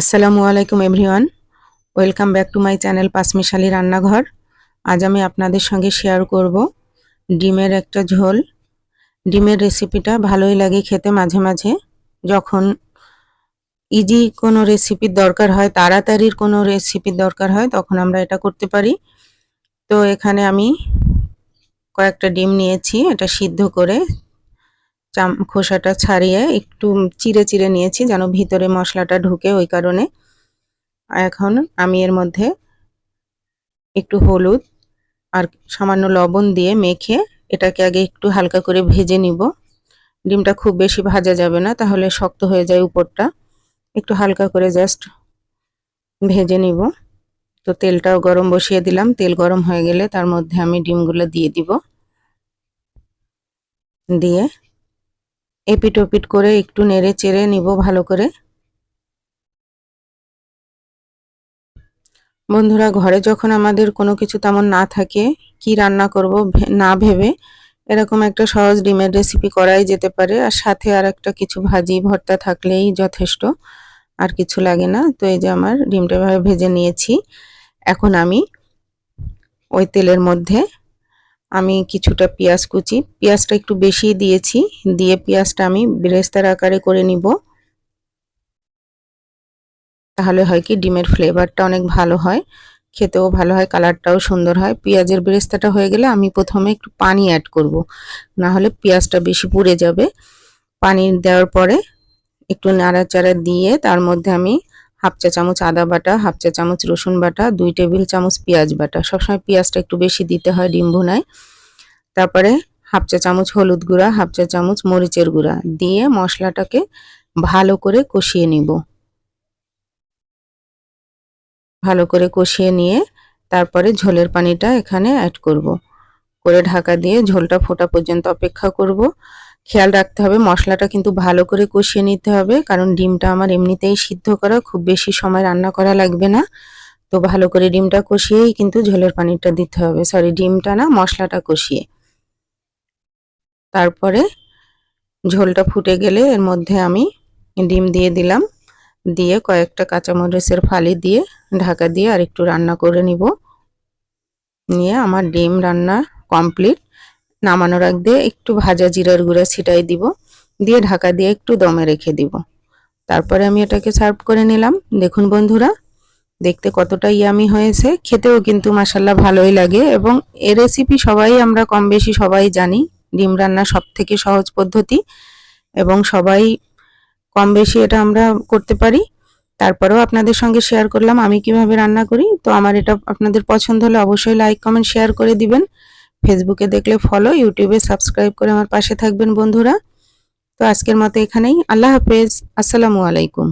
আসসালামু আলাইকুম everyone. Welcome back to my channel পাঁচমিশালি রান্নাঘর। আজ আমি আপনাদের সঙ্গে শেয়ার করব ডিমের একটা ঝোল। ডিমের রেসিপিটা ভালোই লাগে খেতে মাঝে মাঝে। যখন ইজি কোনো রেসিপির দরকার হয়, তাড়াতাড়ির কোনো রেসিপির দরকার হয়, তখন আমরা এটা করতে পারি। তো এখানে আমি কয়েকটা ডিম নিয়েছি, এটা সিদ্ধ করে চাম খোসাটা ছাড়িয়ে একটু চিড়ে চিড়ে নিয়েছি যেন ভিতরে মশলাটা ঢুকে ওই কারণে। এখন আমি এর মধ্যে একটু হলুদ আর সামান্য লবণ দিয়ে মেখে এটাকে আগে একটু হালকা করে ভেজে নিব। ডিমটা খুব বেশি ভাজা যাবে না, তাহলে শক্ত হয়ে যায় উপরটা। একটু হালকা করে জাস্ট ভেজে নিব। তো তেলটাও গরম বসিয়ে দিলাম। তেল গরম হয়ে গেলে তার মধ্যে আমি ডিমগুলো দিয়ে দিব। দিয়ে এপিট ওপিট করে একটু নেড়ে চেড়ে নিব ভালো করে। বন্ধুরা, ঘরে যখন আমাদের কোনো কিছু তেমন না থাকে, কি রান্না করব না ভেবে এরকম একটা সহজ ডিমের রেসিপি করাই যেতে পারে। আর সাথে আর একটা কিছু ভাজি, ভর্তা থাকলেই যথেষ্ট, আর কিছু লাগে না। তো এই যে আমার ডিমটা ভেজে নিয়েছি। এখন আমি ওই তেলের মধ্যে আমি কিছুটা পেঁয়াজ কুচি। পেঁয়াজটা একটু বেশি দিয়েছি। দিয়ে পেঁয়াজটা আমি বেরেস্তার আকারে করে নিব। তাহলে হয় কি, ডিমের ফ্লেভারটা অনেক ভালো হয়, খেতেও ভালো হয়, কালারটাও সুন্দর হয়। পেঁয়াজের বেরেস্তাটা হয়ে গেলে আমি প্রথমে একটু পানি অ্যাড করব। না হলে পেঁয়াজটা বেশি পুড়ে যাবে। পানি দেওয়ার পরে একটু নাড়াচাড়া দিয়ে তার মধ্যে আমি হাফ চা চামচ আদা বাটা, হাফ চা চামচ রসুন বাটা, দুই টেবিল চামচ পেঁয়াজ বাটা। সবসময় পেঁয়াজটা একটু বেশি দিতে হয় ডিম ভুনায়। তারপরে হাফ চা চামচ হলুদ গুঁড়া, হাফ চা চামচ মরিচের গুঁড়া দিয়ে মশলাটাকে ভালো করে কষিয়ে নিব। ভালো করে কষিয়ে নিয়ে তারপরে ঝোলের পানিটা এখানে অ্যাড করব। করে ঢাকা দিয়ে ঝোলটা ফোটা পর্যন্ত অপেক্ষা করব। খেয়াল রাখতে হবে, মশলাটা কিন্তু ভালো করে কষিয়ে নিতে হবে, কারণ ডিমটা আমার এমনিতেই সিদ্ধ করা, খুব বেশি সময় রান্না করা লাগবে না। তো ভালো করে ডিমটা কষিয়েই কিন্তু ঝোলের পানিটা দিতে হবে সরি ডিমটা না, মশলাটা কষিয়ে। তারপরে ঝোলটা ফুটে গেলে এর মধ্যে আমি ডিম দিয়ে দিলাম, দিয়ে কয়েকটা কাঁচামরিচের ফালি দিয়ে ঢাকা দিয়ে আর একটু রান্না করে নিব। নিয়ে আমার ডিম রান্না কমপ্লিট। নামানোর আগ দিয়ে একটু ভাজা জিরার গুঁড়া ছিটাই দিব, দিয়ে ঢাকা দিয়ে একটু দমে রেখে দিব। তারপরে আমি এটাকে সার্ভ করে নিলাম। দেখুন বন্ধুরা, দেখতে কতটা ইয়ামি হয়েছে। খেতেও কিন্তু মাসাল্লাহ ভালোই লাগে এবং এ রেসিপি সবাই আমরা কম বেশি সবাই জানি, ডিম রান্না সব থেকে সহজ পদ্ধতি এবং সবাই কম বেশি এটা আমরা করতে পারি। তারপরেও আপনাদের সঙ্গে শেয়ার করলাম আমি কীভাবে রান্না করি। তো আমার এটা আপনাদের পছন্দ হলে অবশ্যই লাইক কমেন্ট শেয়ার করে দিবেন। ফেসবুকে দেখলে ফলো ইউটিউবে সাবস্ক্রাইব করে আমার পাশে থাকবেন বন্ধুরা। তো আজকের মতো এখানেই। আল্লাহ হাফেজ। আসসালামু আলাইকুম।